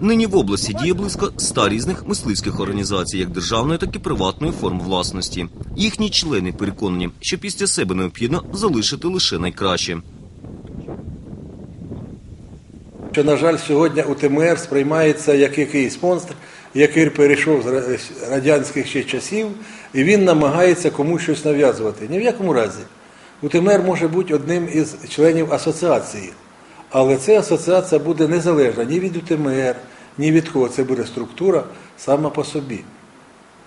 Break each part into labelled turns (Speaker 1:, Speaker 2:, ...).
Speaker 1: Нині в області діє близько ста різних мисливських організацій, як державної, так і приватної форм власності. Їхні члени переконані, що після себе необхідно залишити лише найкраще.
Speaker 2: Що, на жаль, сьогодні УТМР сприймається як якийсь монстр, який перейшов з радянських ще часів, і він намагається комусь щось нав'язувати. Ні в якому разі. УТМР може бути одним із членів асоціації, але ця асоціація буде незалежна ні від УТМР, ні від кого. Це буде структура сама по собі.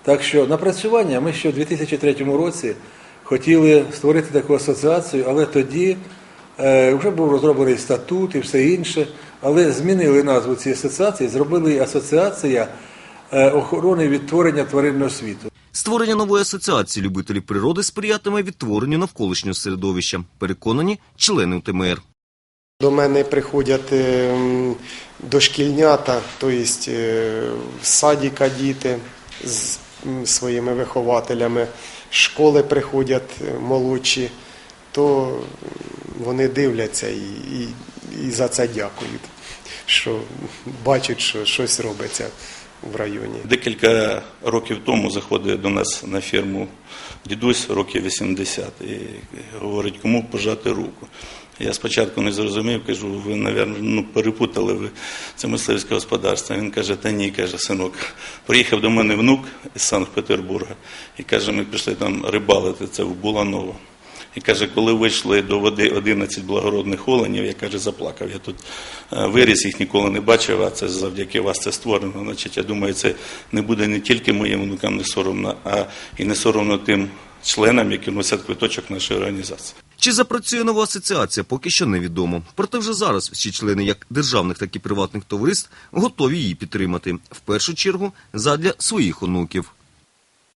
Speaker 2: Так що напрацювання ми ще в 2003 році хотіли створити таку асоціацію, але тоді е, вже був розроблений статут і все інше, але змінили назву цієї асоціації, зробили її асоціація е, охорони відтворення тваринного світу.
Speaker 1: Створення нової асоціації любителів природи сприятиме відтворенню навколишнього середовища. Переконані члени УТМР.
Speaker 3: До мене приходять ем, дошкільнята, тобто е, з садіка діти з своїми вихователями, школи приходять е, молодші, то вони дивляться і, і, і за це дякують, що бачать, що щось робиться в районі.
Speaker 4: Декілька років тому заходить до нас на фірму дідусь, років 80, і говорить, кому пожати руку. Я спочатку не зрозумів, кажу, ви, мабуть, ну, перепутали ви це мисливське господарство. Він каже, та ні, каже, синок. Приїхав до мене внук із Санкт-Петербурга і каже, ми пішли там рибалити, це в Буланово. І каже, коли вийшли до води 11 благородних оленів, я каже, заплакав. Я тут е, виріс, їх ніколи не бачив, а це завдяки вас це створено. Значить, я думаю, це не буде не тільки моїм внукам не соромно, а і не соромно тим членам, які носять квиточок нашої організації.
Speaker 1: Чи запрацює нова асоціація, поки що невідомо. Проте вже зараз всі члени як державних, так і приватних товариств готові її підтримати. В першу чергу задля своїх онуків.